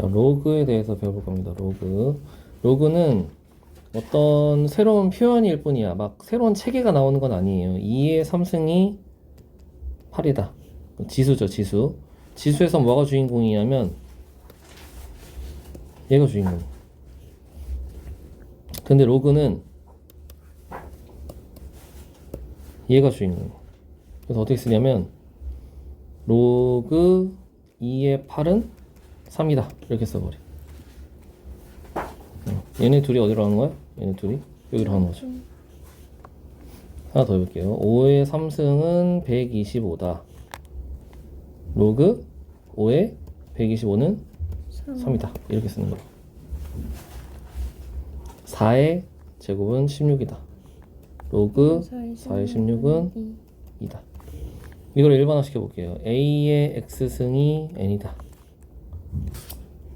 자, 로그에 대해서 배워볼 겁니다. 로그. 로그는 어떤 새로운 표현일 뿐이야. 막 새로운 체계가 나오는 건 아니에요. 2의 3승이 8이다. 지수죠, 지수. 지수에서 뭐가 주인공이냐면 얘가 주인공. 근데 로그는 얘가 주인공. 그래서 어떻게 쓰냐면 로그 2의 8은 3이다. 이렇게 써버려. 어, 얘네 둘이 어디로 가는 거야? 얘네 둘이 여기로 가는 거죠. 하나 더 해볼게요. 5의 3승은 125다. 로그 5의 125는 3 이다. 이렇게 쓰는 거예요. 4의 제곱은 16이다. 로그 4의 16은 2다. 이걸 일반화 시켜볼게요. A의 X승이 N이다.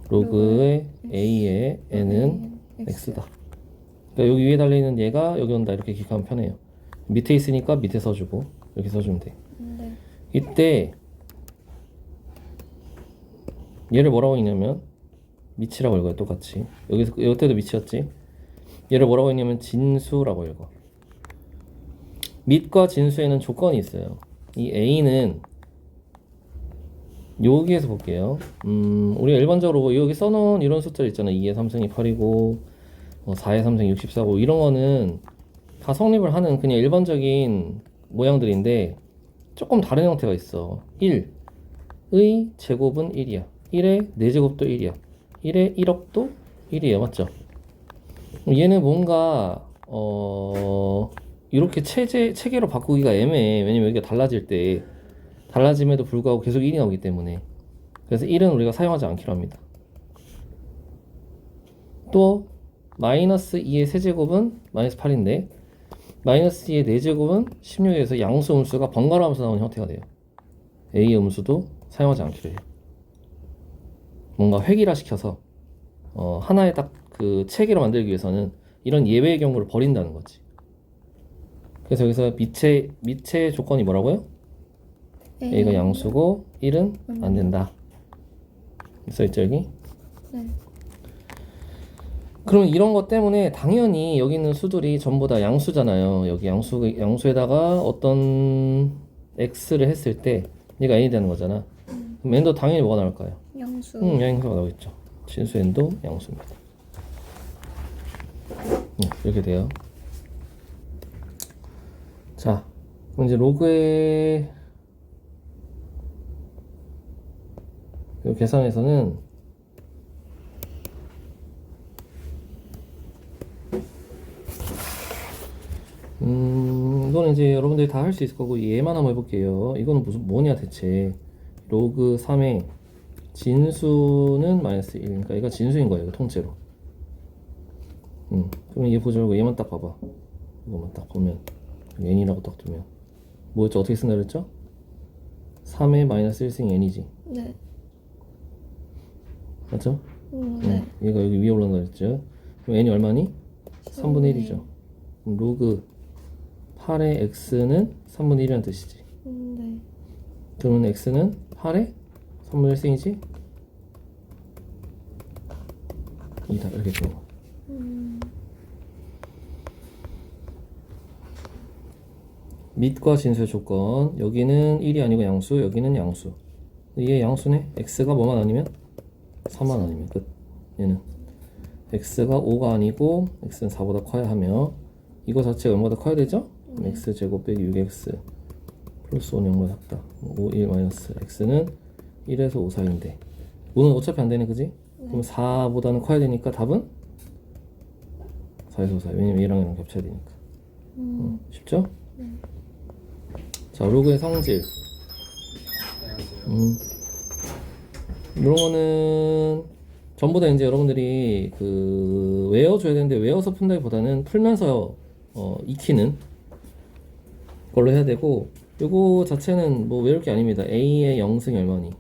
로그의 A의 N은 X다. 그러니까 여기 위에 달려 있는 얘가 여기 온다. 이렇게 기억하면 편해요. 밑에 있으니까 밑에 써주고 이렇게 써주면 돼. 네. 이때 얘를 뭐라고 했냐면 미치라고 읽어요 똑같이 여기서 이때도 미치였지 얘를 뭐라고 했냐면 진수라고 읽어 밑과 진수에는 조건이 있어요 이 a는 여기에서 볼게요. 음 우리가 일반적으로 여기 써놓은 이런 숫자 있잖아 2의 3승이 8이고 뭐 4의 3승이 64고 이런 거는 다 성립을 하는 그냥 일반적인 모양들인데 조금 다른 형태가 있어. 1의 제곱은 1이야. 1의 4제곱도 1이야. 1의 1억도 1이에요. 맞죠? 얘는 뭔가 어 이렇게 체제 체계로 바꾸기가 애매해. 왜냐면 여기가 달라질 때 달라짐에도 불구하고 계속 1이 나오기 때문에 그래서 1은 우리가 사용하지 않기로 합니다 또 마이너스 2의 세제곱은 마이너스 8인데 마이너스 2의 4제곱은 16에서 양수 음수가 번갈아 가면서 나오는 형태가 돼요 A 음수도 사용하지 않기로 해요 뭔가 획일화 시켜서 어, 하나의 딱 그 체계로 만들기 위해서는 이런 예외의 경우를 버린다는 거지. 그래서 여기서 밑에 밑의 조건이 뭐라고요? A가 양수고 1은 안 된다. 써있죠 여기? 네. 그럼 이런 것 때문에 당연히 여기 있는 수들이 전부 다 양수잖아요. 여기 양수 양수에다가 어떤 x를 했을 때 얘가 n이 되는 거잖아. 그럼 n도 당연히 뭐가 나올까요? 양수. 응, 양수가 나오겠죠. 진수 n도 양수입니다. 응, 이렇게 돼요. 자, 그럼 이제 로그의 이 계산에서는 음, 이거는 이제 여러분들이 다 할 수 있을 거고 얘만 한번 해볼게요. 이거는 무슨 뭐냐 대체? 로그 3의 진수는 마이너스 1. 그러니까 얘가 진수인 거예요, 통째로. 음, 그러면 얘 보지 말고 얘만 딱 봐봐. 이거만 딱 보면 n이라고 딱 두면 뭐였죠? 어떻게 쓴다 그랬죠? 3의 마이너스 1승 n이지. 네. 맞죠? 음, 응, 네. 얘가 여기 위에 그랬죠? 그럼 n이 얼마니? 3분의 1이죠. 그럼 로그 8의 x는 3분의 1이라는 뜻이지. 음, 네. 그러면 x는 8의 3분의 1승이지? 2다 이렇게 거야. 음, 밑과 진수의 조건 여기는 1이 아니고 양수 여기는 양수 이게 양수네 x가 뭐만 아니면 3만 아니면 끝. 얘는 x가 5가 아니고 x는 4보다 커야 하며 이거 자체가 0보다 커야 되죠? 그럼 x제곱 빼기 6x 플러스 5는 0보다 작다. 5, 1 마이너스 x는 1에서 5 사이인데. 5는 어차피 안 되네 그지? 그럼 4보다는 커야 되니까 답은? 4에서 5 사이. 왜냐면 얘랑 얘랑 겹쳐야 되니까. 어, 쉽죠? 자, 로그의 성질. 음. 이런 거는 전부 다 이제 여러분들이 그 외워줘야 되는데 외워서 푼다기보다는 풀면서 어, 익히는 걸로 해야 되고 요거 자체는 뭐 외울 게 아닙니다. A의 0승이 얼마니?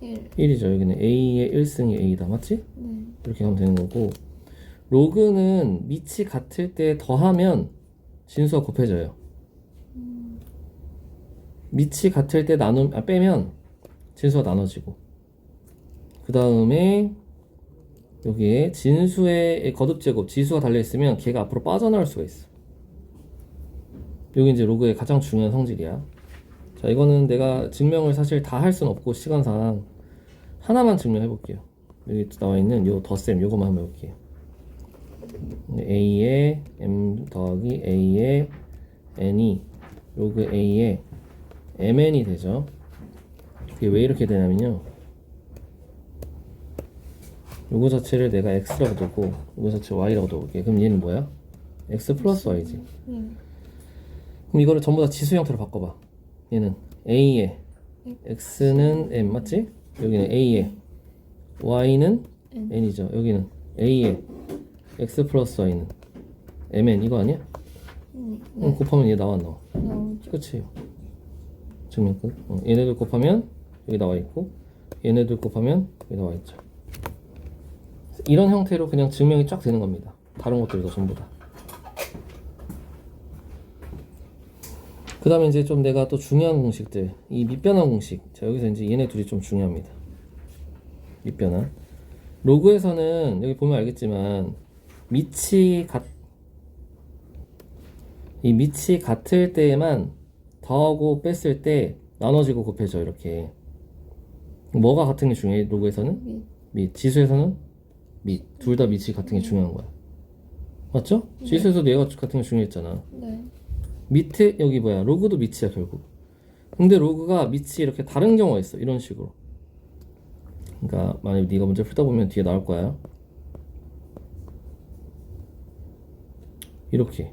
1. 1이죠. 여기는 A의 1승이 A다. 맞지? 네. 이렇게 하면 되는 거고 로그는 밑이 같을 때 더하면 진수가 곱해져요. 밑이 같을 때 나누 아, 빼면 진수가 나눠지고 그 다음에 여기에 진수의 거듭 제곱 지수가 달려 있으면 걔가 앞으로 빠져나올 수가 있어. 여기 이제 로그의 가장 중요한 성질이야. 자, 이거는 내가 증명을 사실 다 할 수는 없고 시간상 하나만 증명해 볼게요. 여기 나와 있는 요 덧셈 요거만 한번 해볼게요. a의 m 더하기 a의 n이 로그 a의 mn이 되죠. 이게 왜 이렇게 되냐면요. 요거 자체를 내가 x라고 두고 요거 자체 y라고 두게 그럼 얘는 뭐야? x 플러스 y지. 네. 그럼 이거를 전부 다 지수 형태로 바꿔봐. 얘는 a의 x는 m 맞지? 여기는 a의 y는 N. n이죠. 여기는 a의 x 플러스 y는 mn 이거 아니야? 음, 그럼 네. 곱하면 얘 나와 안 나와? 나오죠. 끝이에요. 증명 끝. 어, 얘네들 곱하면 여기 나와 있고 얘네들 곱하면 여기 나와 있죠. 이런 형태로 그냥 증명이 쫙 되는 겁니다. 다른 것들도 전부 다. 그 다음에 이제 좀 내가 또 중요한 공식들 이 밑변환 공식. 자 여기서 이제 얘네 둘이 좀 중요합니다. 밑변환 로그에서는 여기 보면 알겠지만 밑이 같 이 밑이 같을 때에만 더하고 뺐을 때 나눠지고 곱해져 이렇게. 뭐가 같은 게 중요해? 로그에서는? 밑. 밑. 지수에서는 밑 둘 다 밑이 같은 게 중요한 거야. 맞죠? 지수에서도 얘가 같은 게 중요했잖아. 네. 밑에 여기 뭐야? 로그도 밑이야 결국. 근데 로그가 밑이 이렇게 다른 경우가 있어 이런 식으로. 그러니까 만약에 네가 문제 풀다 보면 뒤에 나올 거야. 이렇게.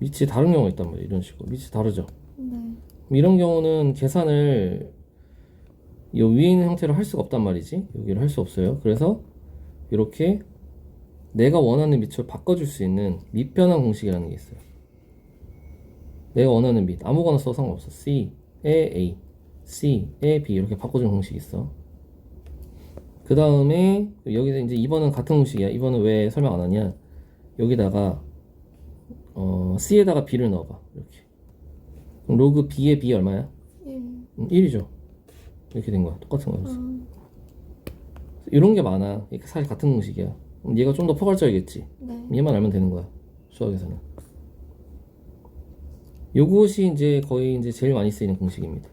밑이 다른 경우가 있단 말이야 이런 식으로. 밑이 다르죠? 네. 이런 경우는 계산을 이 위에 있는 형태로 할 수가 없단 말이지. 여기를 할 수 없어요. 그래서 이렇게 내가 원하는 밑을 바꿔줄 수 있는 밑변환 공식이라는 게 있어요. 내가 원하는 밑. 아무거나 써 상관없어. C에 A, C에 B. 이렇게 바꿔주는 공식이 있어. 그 다음에 여기서 이제 2번은 같은 공식이야. 2번은 왜 설명 안 하냐? 여기다가 어, C에다가 B를 넣어봐. 이렇게. 그럼 로그 B의 B 얼마야? 1. 음, 1이죠. 이렇게 된 거야. 똑같은 거였어. 아, 이런 게 많아. 이게 사실 같은 공식이야. 그럼 얘가 좀 더 포괄적이겠지. 네. 얘만 알면 되는 거야 수학에서는. 요것이 이제 거의 이제 제일 많이 쓰이는 공식입니다.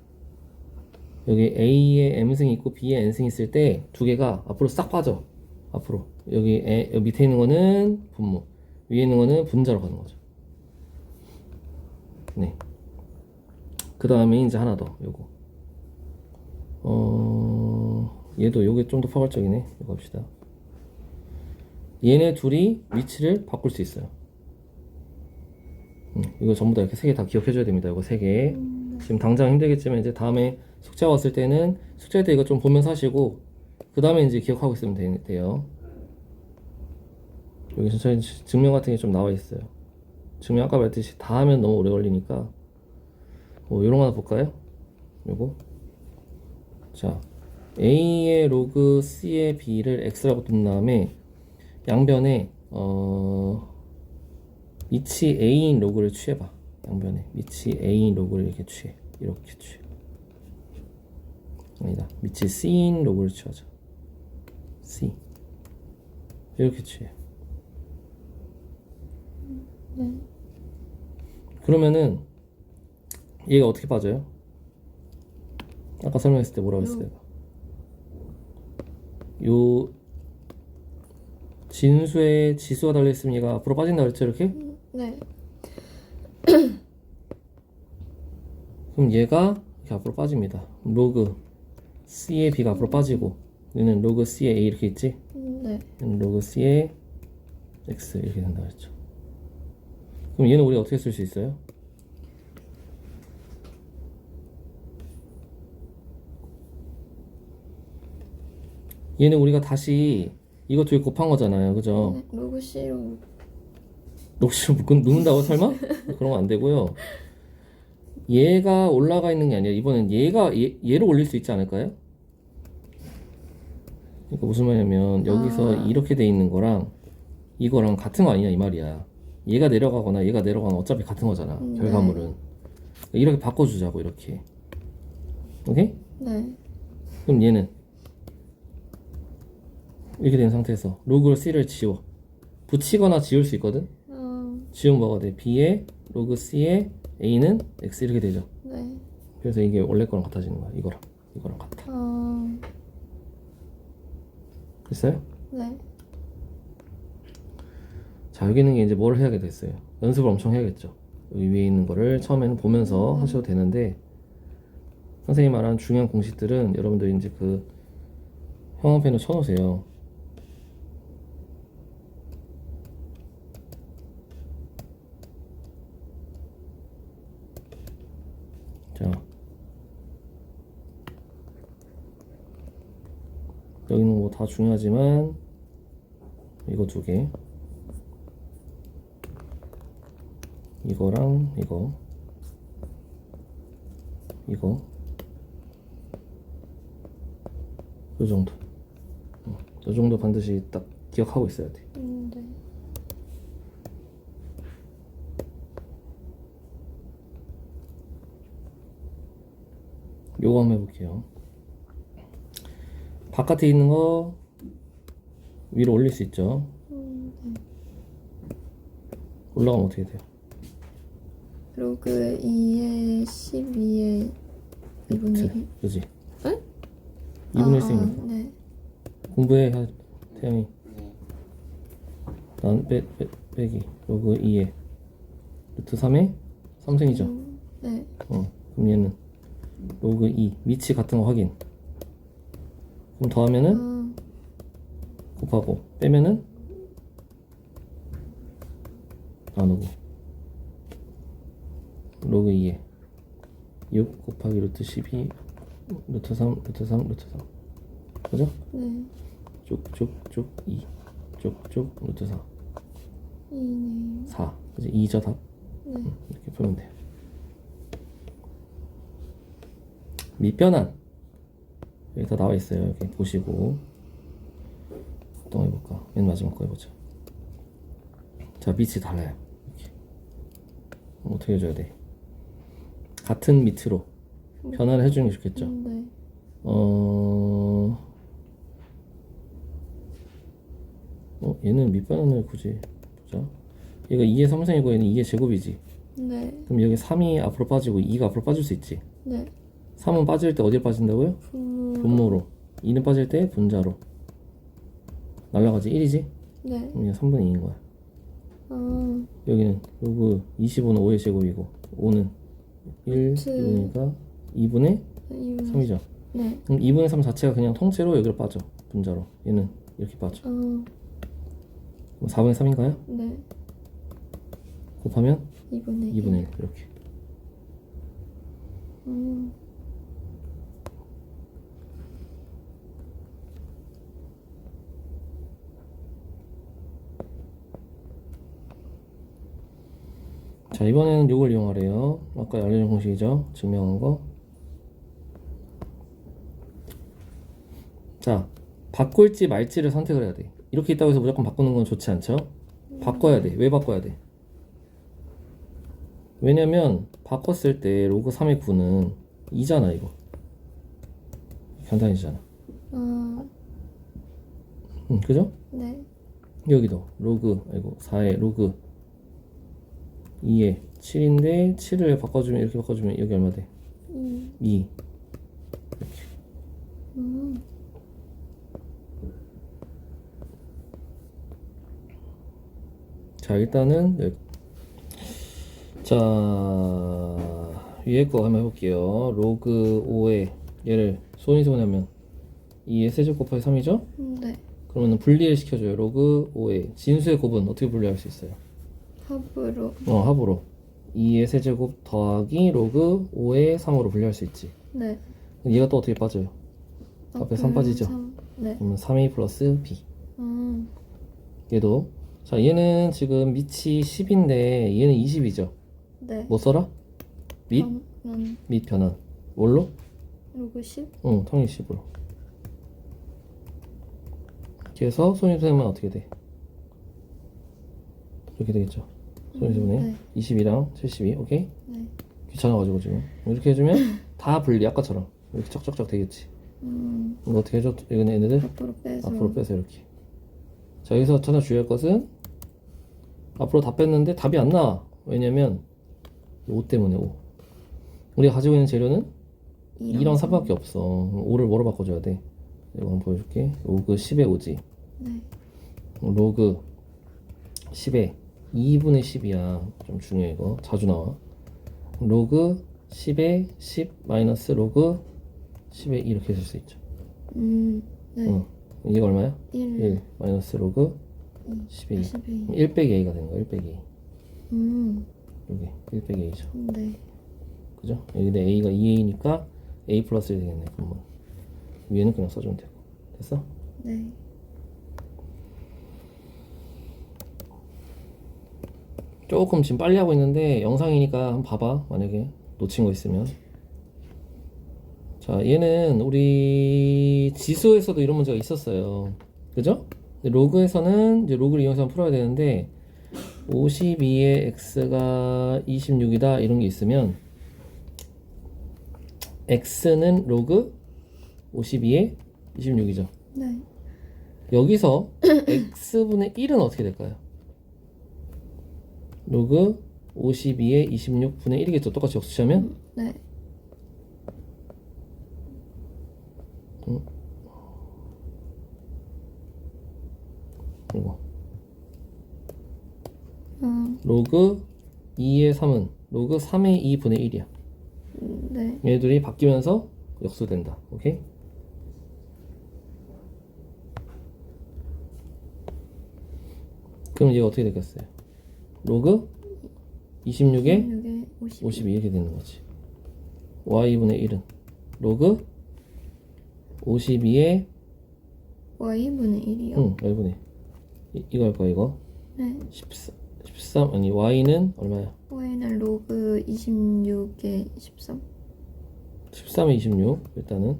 여기 A에 M승이 있고 B에 N승이 있을 때 두 개가 앞으로 싹 빠져 앞으로. 여기, 에, 여기 밑에 있는 거는 분모 위에 있는 거는 분자로 가는 거죠. 네 그 다음에 이제 하나 더 요거 어 얘도 요게 좀 더 포괄적이네 이거 합시다 얘네 둘이 위치를 바꿀 수 있어요. 음, 이거 전부 다 이렇게 세 개 다 기억해 줘야 됩니다. 이거 세 개. 음, 지금 당장 힘들겠지만 이제 다음에 숙제 왔을 때는 숙제 때 이거 좀 보면서 하시고 그 다음에 이제 기억하고 있으면 되, 돼요. 여기 천천히 증명 같은 게 좀 나와 있어요. 증명 아까 말했듯이 다 하면 너무 오래 걸리니까 뭐 이런 거 하나 볼까요? 요거 자 A의 로그 C의 B를 X라고 둔 다음에 양변에 어 밑이 A인 로그를 취해봐. 양변에 밑이 A인 로그를 이렇게 취해. 이렇게 취해. 아니다. 밑이 C인 로그를 취하자. C. 이렇게 취해. 네. 그러면은 얘가 어떻게 빠져요? 아까 설명했을 때 뭐라고 했어요? 요 진수에 지수가 얘가 앞으로 빠진다 그랬죠 이렇게? 음, 네. 그럼 얘가 이렇게 앞으로 빠집니다 로그 C의 B가 앞으로 빠지고 얘는 로그 C의 A 이렇게 있지? 음, 네. 얘는 로그 C의 X 이렇게 된다 그랬죠 그럼 얘는 우리가 어떻게 쓸 수 있어요? 얘는 우리가 다시 이거 두개 곱한 거잖아요 그죠? 네. 로그 C로. 녹시로 묶은 누른다고 설마? 그런 거 안 되고요. 얘가 올라가 있는 게 아니라 이번엔 얘가 얘, 얘를 올릴 수 있지 않을까요? 그러니까 무슨 말이냐면 여기서 아. 이렇게 돼 있는 거랑 이거랑 같은 거 아니냐 이 말이야. 얘가 내려가거나 얘가 내려가거나 어차피 같은 거잖아. 음, 결과물은 이렇게 바꿔주자고 이렇게. 오케이? 네. 그럼 얘는 이렇게 된 상태에서 로그 C를 지워. 붙이거나 지울 수 있거든? 아, 지우면 뭐가 돼? B에 로그 C에 A는 X 이렇게 되죠. 네. 그래서 이게 원래 거랑 같아지는 거야. 이거랑 이거랑 같아. 아, 됐어요? 네. 자 여기 있는 게 이제 뭘 해야게 됐어요? 연습을 엄청 해야겠죠. 여기 위에 있는 거를 처음에는 보면서 하셔도 되는데 선생님이 말한 중요한 공식들은 여러분들 이제 그 형광펜을 쳐놓으세요 자 여기는 뭐 다 중요하지만 이거 두 개. 이거랑 이거. 이거. 요 정도. 어, 요 정도 반드시 딱 기억하고 있어야 돼. 음, 네. 요거 한번 해볼게요 바깥에 있는 거 위로 올릴 수 있죠. 올라가면 어떻게 돼요 로그 2에 12에 2분의 1. 그지 응? 2분의 1 아, 쓰니까 아, 네. 공부해 하- 태양이 난 빼, 빼, 빼기 로그 2에 루트 3에 3승이죠 음, 네. 어, 그럼 얘는 로그 2 위치 같은 거 확인 그럼 더하면은 아, 곱하고 빼면은 나누고. 로그 2에 6 곱하기 루트 12 루트 3 루트 3 루트 3 그죠? 네. 쭉쭉쭉 2 쭉쭉 루트 4 2네. 4 그지? 2저 답? 네. 이렇게 풀면 돼요. 밑변환 여기 다 나와 있어요. 이렇게 보시고. 어떤 거 해볼까? 맨 마지막 거 해보자. 자 밑이 달라요. 이렇게. 그럼 어떻게 해줘야 돼? 같은 밑으로 변환을 해주는 게 좋겠죠? 음, 네. 어... 어 얘는 밑변환을 굳이 보자. 얘가 2의 3승이고 얘는 2의 제곱이지. 네. 그럼 여기 3이 앞으로 빠지고 2가 앞으로 빠질 수 있지? 네. 3은 빠질 때 어디에 빠진다고요? 분모. 분모로 2는 빠질 때 분자로 날라가지 1이지? 네. 얘 3분의 2인 거야 아, 여기는 로그 25는 5의 제곱이고 5는 1, 칠. 2니까 2분의 2분의 3이죠 네. 그럼 2분의 3 자체가 그냥 통째로 여기로 빠져 분자로 얘는 이렇게 빠져 아, 그럼 4분의 3인가요? 네. 곱하면 2분의 2분의 1 이렇게 음, 자 이번에는 이걸 이용하래요. 아까 알려준 공식이죠? 증명한 거자 바꿀지 말지를 선택을 해야 돼. 이렇게 있다고 해서 무조건 바꾸는 건 좋지 않죠? 바꿔야 돼왜 바꿔야 돼? 왜냐면 바꿨을 때 로그 3의 9는 2잖아 이거. 간단해지잖아. 아, 응 그죠? 네. 여기도 로그 아이고 4의 로그 2에 7인데 7을 바꿔주면 이렇게 바꿔주면 여기 얼마 돼? 2. 2 음, 자 일단은 여기. 자 위에 거 한번 해볼게요 로그 5에 얘를 소인수분하면 2의 세제곱 곱하기 3이죠? 음, 네. 그러면 분리를 시켜줘요 로그 5에 진수의 곱은 어떻게 분리할 수 있어요? 합으로. 어 합으로 2의 세제곱 더하기 로그 5의 3으로 분리할 수 있지 네. 얘가 또 어떻게 빠져요? 앞에 3 빠지죠? 삼. 네. 그러면 3a 플러스 b 아, 얘도 자 얘는 지금 밑이 10인데 얘는 20이죠 네. 뭐 써라? 밑? 난, 난밑 변환 뭘로? 로그 10? 응 통일 10으로 이렇게 해서 손님수행은 어떻게 돼? 이렇게 되겠죠 손님수분해 네. 20이랑 72 오케이? 네. 귀찮아가지고 지금 이렇게 해주면 다 분리 아까처럼 이렇게 쩍쩍쩍 되겠지 음, 이거 어떻게 해줘? 이건 얘네들 앞으로 빼서. 앞으로 빼서 이렇게. 자 여기서 하나 주의할 것은 앞으로 다 뺐는데 답이 안 나와. 왜냐면 5 때문에 5. 우리가 가지고 있는 재료는 2랑 3밖에 없어. 5를 뭐로 바꿔줘야 돼? 이거 한번 보여줄게. 로그 10에 5지. 네. 로그 10에 2분의 10이야. 좀 중요해 이거. 자주 나와. 로그 10에 10 마이너스 로그 10에 2 이렇게 쓸 수 있죠. 음, 네. 어. 이게 얼마야? 1, 1 마이너스 로그 10에 2. 12. 1 빼기 a가 되는 거야. 1 빼기 a. 음, 여기 1 빼기 a죠. 네. 그죠? 여기다 a가 2a니까 a 플러스 1 되겠네. 그러면 위에는 그냥 써주면 되고. 됐어? 네. 조금 지금 빨리 하고 있는데 영상이니까 한번 봐봐 만약에 놓친 거 있으면 자 얘는 우리 지수에서도 이런 문제가 있었어요 그죠? 로그에서는 이제 로그를 이용해서 풀어야 되는데 52의 x가 26이다 이런 게 있으면 x는 로그 52의 26이죠 네. 여기서 x분의 1은 어떻게 될까요? 로그 52에 26분의 1이겠죠. 똑같이 역수하면 네. 이거 어, 로그 2의 3은 로그 3의 2분의 1이야. 음, 네. 얘들이 바뀌면서 역수된다. 오케이? 그럼 얘가 어떻게 되겠어요? 로그 26에 16에 50. 52 이렇게 되는 거지. y분의 1은 로그 52에 y분의 1이요? 응, y분의 이, 이거 할 거야 이거 네. 13, 13 아니 y는 얼마야? y는 로그 26에 13. 13에 26 일단은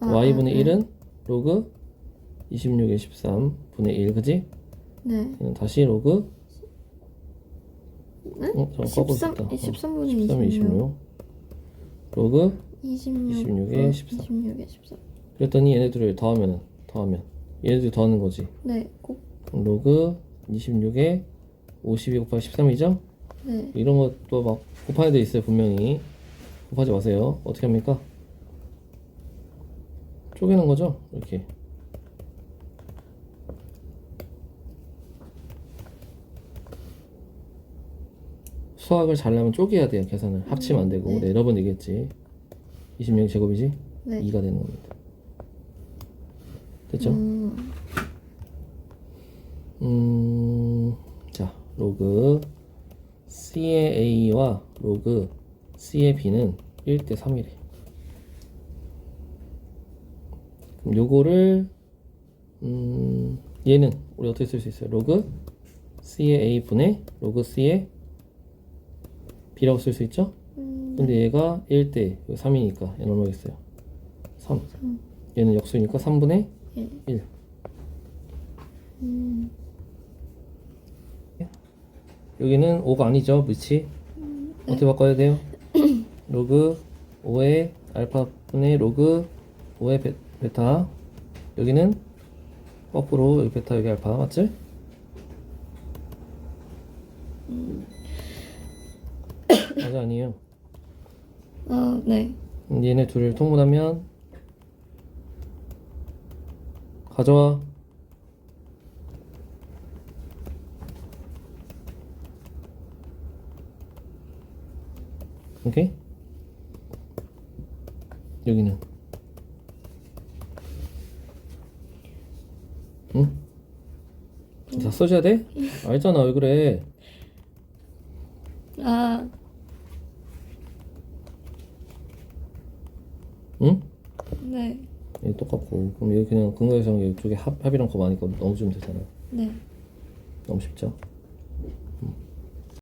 아, y분의 아, 네. 1은 로그 26에 13분의 1 그지? 네. 그럼 다시 로그 네? 어, 잠깐 꺾고 13, 싶다. 13분의 13에 26. 26 로그 26. 26에 14. 26에 14. 그랬더니 얘네들을 더하면은 더하면 얘네들 더하는 거지 네. 꼭. 그럼 로그 26에 52 곱하기 13이죠? 네. 이런 것도 막 곱하게 돼 있어요 분명히 곱하지 마세요 어떻게 합니까? 쪼개는 거죠 이렇게 수학을 잘하면 쪼개야 돼요 계산을 합치면 안 되고 네. 네, 여러 번 얘기했지 26 제곱이지? 네. 2가 되는 겁니다 됐죠? 음, 음, 자, 로그 C의 A와 로그 C의 B는 1대 3이래. 그럼 요거를 음, 얘는 우리 어떻게 쓸 수 있어요? 로그 C의 A 분의 로그 C의 B라고 쓸 수 있죠? 음, 근데 얘가 1대 3이니까 얘는 얼마겠어요? 3. 삼. 얘는 역수니까 3분의 1. 1. 음, 여기는 5가 아니죠, 그치? 어떻게 바꿔야 돼요? 로그 5의 알파분의 로그 5의 베, 베타 여기는 거꾸로 여기 베타 여기 알파 맞지? 맞아 아니에요 아, 네. 얘네 둘을 통분하면 가져와 오케이? 여기는 응? 다 써줘야 돼? 알잖아 왜 그래 아, 응? 네. 여기 똑같고 그럼 여기 그냥 근거에서 이쪽에 합, 합이랑 곱 하니까 넣어주면 되잖아 네. 너무 쉽죠?